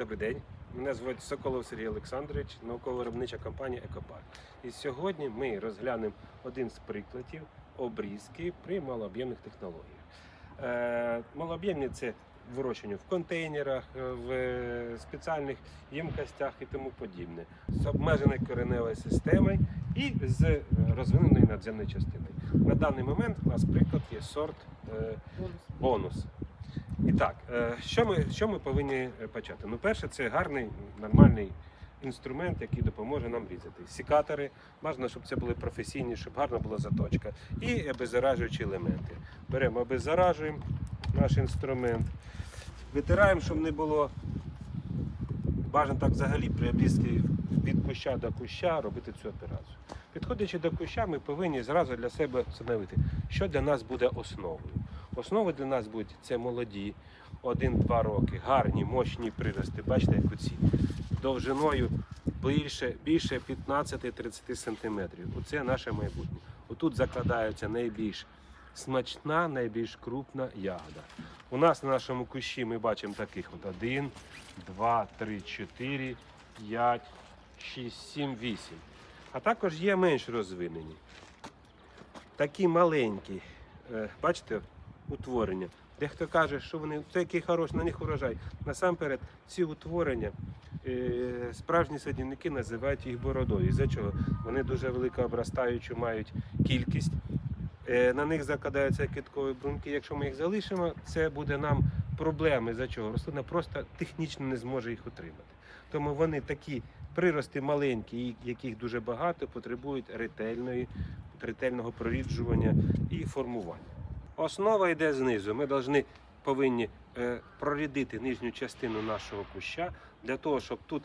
Добрий день. Мене звуть Соколов Сергій Олександрович, науково-виробнича компанія Екопарк. І сьогодні ми розглянемо один з прикладів обрізки при малооб'ємних технологіях. Е, малооб'ємні це вирощення в контейнерах, е, в е, спеціальних ємкостях і тому подібне, з обмеженою кореневою системою і з розвиненою надземною частиною. На даний момент у нас приклад є сорт е, бонус. І так, е, що ми, що ми повинні е, почати? Ну, перше, це гарний, нормальний інструмент, який допоможе нам різати. Сікатори, бажано, щоб це були професійні, щоб гарна була заточка. І обеззаражуючі елементи. Беремо, обеззаражуємо наш інструмент, витираємо, щоб не було. Бажано так взагалі при обрізці від куща до куща робити цю операцію. Підходячи до куща, ми повинні зразу для себе встановити, що для нас буде основою. Основою для нас будуть це молоді, 1-2 роки, гарні, мощні прирости. Бачите, як оці довжиною більше, більше 15-30 см. Оце наше майбутнє. Отут закладається найбільш смачна, найбільш крупна ягода. У нас на нашому кущі ми бачимо таких от 1, 2, 3, 4, 5, 6, 7, 8. А також є менш розвинені. Такі маленькі. Е, Бачите, утворення. Дехто каже, що вони це який хороший, на них урожай. Насамперед, ці утворення е, справжні садівники називають їх бородою. За чого? Вони дуже велико обростаючу мають кількість. Е, На них закладаються киткові брунки. Якщо ми їх залишимо, це буде нам проблеми. За чого? Рослина просто технічно не зможе їх утримати. Тому вони такі прирости маленькі, яких дуже багато, потребують ретельної, ретельного проріджування і формування. Основа йде знизу. Ми повинні, повинні е, прорядити нижню частину нашого куща для того, щоб тут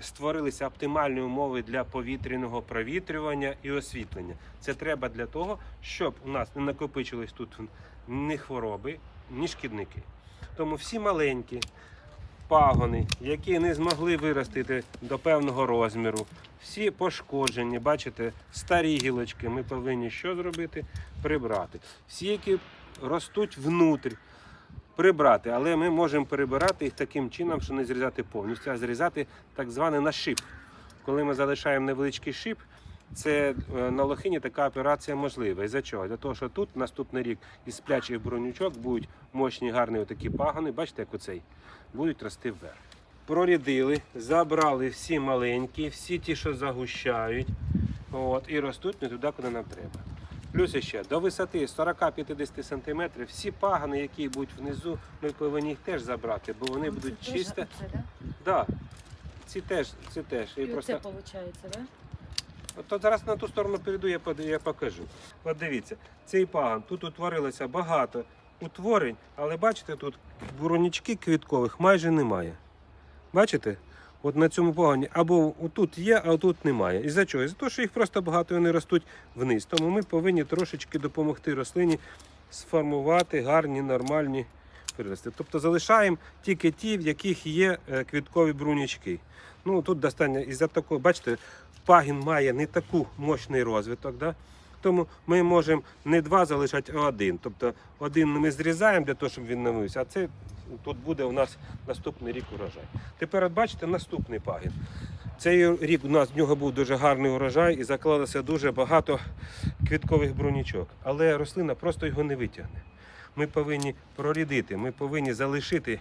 створилися оптимальні умови для повітряного провітрювання і освітлення. Це треба для того, щоб у нас не накопичились тут ні хвороби, ні шкідники. Тому всі маленькі пагони, які не змогли виростити до певного розміру, всі пошкоджені, бачите, старі гілочки, ми повинні що зробити? Прибрати. Всі, які ростуть внутрі, прибрати, але ми можемо перебирати їх таким чином, що не зрізати повністю, а зрізати так званий на шип. Коли ми залишаємо невеличкий шип, це е, на лохині така операція можлива. І за чого? Для того, що тут наступний рік із сплячих бронючок будуть мощні, гарні отакі пагони, бачите, як оцей, будуть рости вверх. Прорядили, забрали всі маленькі, всі ті, що загущають, от, і ростуть не туди, куди нам треба. Плюс ще до висоти 40-50 см всі пагани, які будуть внизу, ми повинні їх теж забрати, бо вони будуть чисто. Це, да? Да, ці теж, ці теж. І І просто... оце виходить, да? От зараз на ту сторону перейду, я, покажу. От дивіться, цей паган, тут утворилося багато утворень, але бачите, тут буронічки квіткових майже немає. Бачите? От на цьому погані або тут є, а тут немає. І за чого? За те, що їх просто багато і вони ростуть вниз. Тому ми повинні трошечки допомогти рослині сформувати гарні, нормальні прирости. Тобто залишаємо тільки ті, в яких є е, квіткові брунічки. Ну тут достатньо із-за такого, бачите, пагін має не таку мощний розвиток. Да? Тому ми можемо не два залишати, а один. Тобто один ми зрізаємо для того, щоб він навився, а це тут буде у нас наступний рік урожай. Тепер бачите наступний пагін. Цей рік у нас в нього був дуже гарний урожай і закладалося дуже багато квіткових брунічок. Але рослина просто його не витягне. Ми повинні прорідити, ми повинні залишити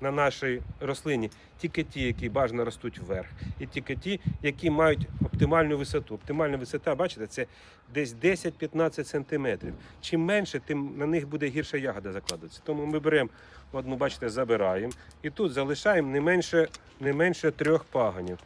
на нашій рослині тільки ті, які бажано ростуть вверх, і тільки ті, які мають оптимальну висоту. Оптимальна висота, бачите, це десь 10-15 сантиметрів. Чим менше, тим на них буде гірша ягода закладатися. Тому ми беремо одну, бачите, забираємо і тут залишаємо не менше, не менше трьох пагонів.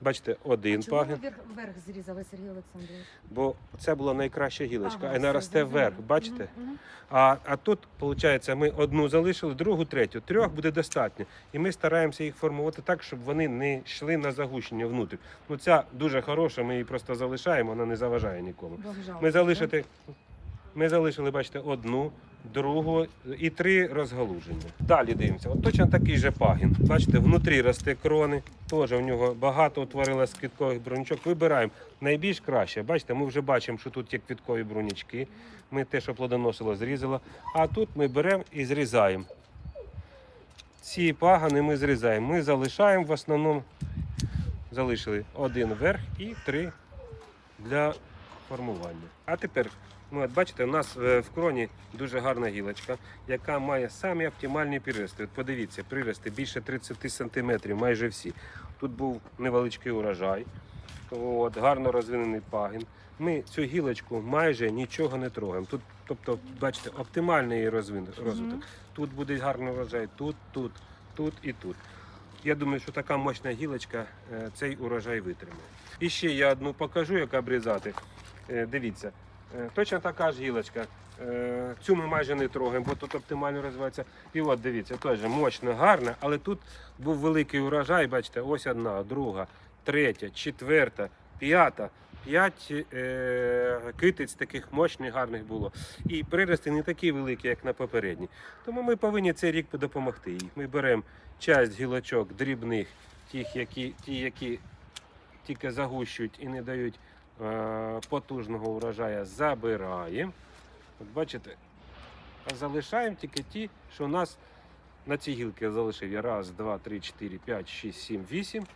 Бачите, один Чому пагін, вверх, вверх зрізали, Сергій Олександрович? бо це була найкраща гілочка, Ага, і вона все, росте зрозуміло. вверх. Бачите? Мгм, мгм. А, а тут, виходить, ми одну залишили, другу, третю. Трьох буде достатньо. І ми стараємося їх формувати так, щоб вони не йшли на загущення внутрі. Ну ця дуже хороша, ми її просто залишаємо, вона не заважає нікому. Вам жалко, Ми да? залишити, ми залишили, бачите, одну, другу і три розгалуження. Далі дивимося. От точно такий же пагін. Бачите, внутрі росте крони. Теж у нього багато утворилось квіткових бронячок. Вибираємо найбільш краще. Бачите, ми вже бачимо, що тут є квіткові бронячки. Ми те, що плодоносило, зрізало. А тут ми беремо і зрізаємо. ці пагани ми зрізаємо. Ми залишаємо в основному, залишили один верх і три для формування. А тепер, ну от бачите, у нас е, в кроні дуже гарна гілочка, яка має самі оптимальні прирости. От подивіться, прирости більше 30 см, майже всі. Тут був невеличкий урожай, от, гарно розвинений пагін. Ми цю гілочку майже нічого не трогаємо. Тут, тобто, бачите, оптимальний її розвиток. Тут буде гарний урожай, тут, тут, тут і тут. Я думаю, що така мощна гілочка е, цей урожай витримає. І ще я одну покажу, як обрізати. Е, Дивіться, точно така ж гілочка. Е, Цю ми майже не трогаємо, бо тут оптимально розвивається. І от дивіться, теж мощна, гарна, але тут був великий урожай. Бачите, ось одна, друга, третя, четверта, п'ята. П'ять е, китиць таких мощних, гарних було. І прирости не такі великі, як на попередній. Тому ми повинні цей рік допомогти їй. Ми беремо часть гілочок дрібних, тих, які, ті, які тільки загущують і не дають е, потужного урожаю, забираємо. От бачите, а залишаємо тільки ті, що у нас на цій гілці я залишив. Я раз, два, три, чотири, п'ять, шість, сім, вісім.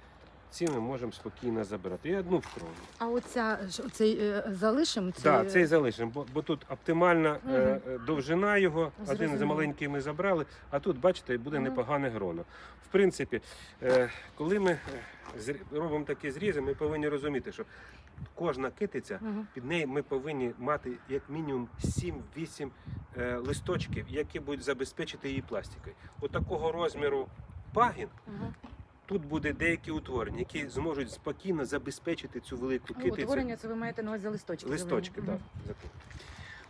Ці ми можемо спокійно забирати. І одну в крону. А оця оцей е, залишимо? Так, цей, да, цей залишимо, бо, бо тут оптимальна е, е, довжина його. Один Зрозуміло. замаленький ми забрали, а тут, бачите, буде Мгм. непогане гроно. В принципі, е, коли ми е, робимо такі зрізи, ми повинні розуміти, що кожна китиця, Мгм. під нею ми повинні мати як мінімум 7-8 е, листочків, які будуть забезпечити її пластикою. От такого розміру пагін. Ага. Тут буде деякі утворення, які зможуть спокійно забезпечити цю велику Ну, китицю. утворення це ви маєте на увазі листочки. Листочки, так.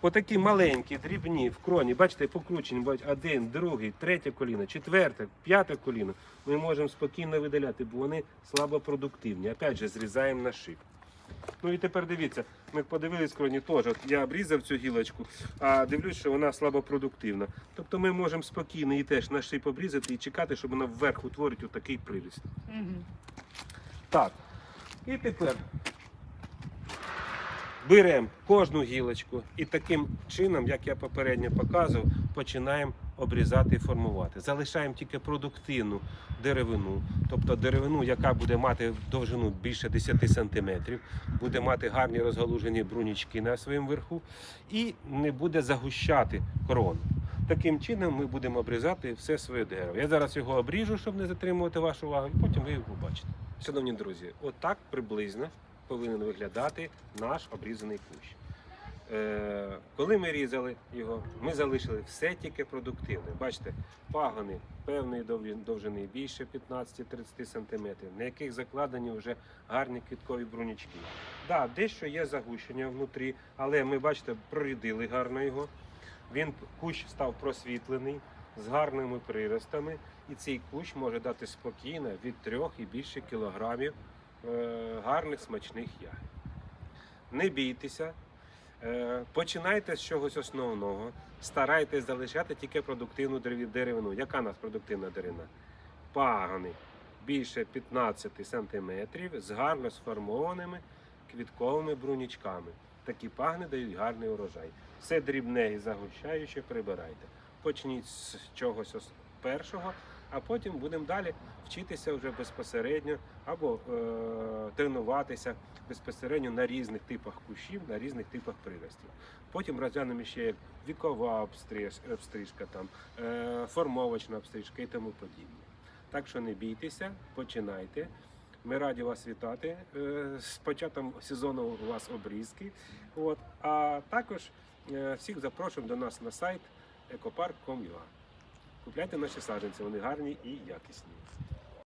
Отакі маленькі, дрібні, в кроні, бачите, покручені, бачите, один, другий, третє коліно, четверте, п'яте коліно. Ми можемо спокійно видаляти, бо вони слабопродуктивні. Опять же, зрізаємо на шип. Ну і тепер дивіться, ми подивились кроні теж. От я обрізав цю гілочку, а дивлюсь, що вона слабопродуктивна. Тобто ми можемо спокійно її теж на шип обрізати і чекати, щоб вона вверх утворить отакий приріст. Мгм. Так. І тепер беремо кожну гілочку і таким чином, як я попередньо показував, починаємо обрізати і формувати. Залишаємо тільки продуктивну деревину, тобто деревину, яка буде мати довжину більше 10 см, буде мати гарні розгалужені брунічки на своєму верху і не буде загущати корону. Таким чином ми будемо обрізати все своє дерево. Я зараз його обріжу, щоб не затримувати вашу увагу, і потім ви його побачите. Шановні друзі, отак приблизно повинен виглядати наш обрізаний кущ. Е, коли ми різали його, ми залишили все тільки продуктивне. Бачите, пагони певної довжини- більше 15-30 см, на яких закладені вже гарні квіткові брунічки. Да, дещо є загущення внутрі, але ми бачите, прорідили гарно його. Він кущ став просвітлений з гарними приростами, і цей кущ може дати спокійно від 3 і більше кілограмів е, гарних смачних ягід. Не бійтеся, починайте з чогось основного, старайтесь залишати тільки продуктивну деревину. Яка у нас продуктивна деревина? Пагани більше 15 см з гарно сформованими квітковими брунічками. Такі пагни дають гарний урожай. Все дрібне і загущаюче прибирайте. Почніть з чогось першого, а потім будемо далі вчитися вже безпосередньо або е, тренуватися безпосередньо на різних типах кущів, на різних типах приростів. Потім розглянемо ще вікова обстриж- обстрижка, там, е, формовочна обстрижка і тому подібне. Так що не бійтеся, починайте. Ми раді вас вітати е, з початком сезону у вас обрізки. От. А також е, всіх запрошуємо до нас на сайт ecopark.com.ua. Купляйте наші саджанці, вони гарні і якісні.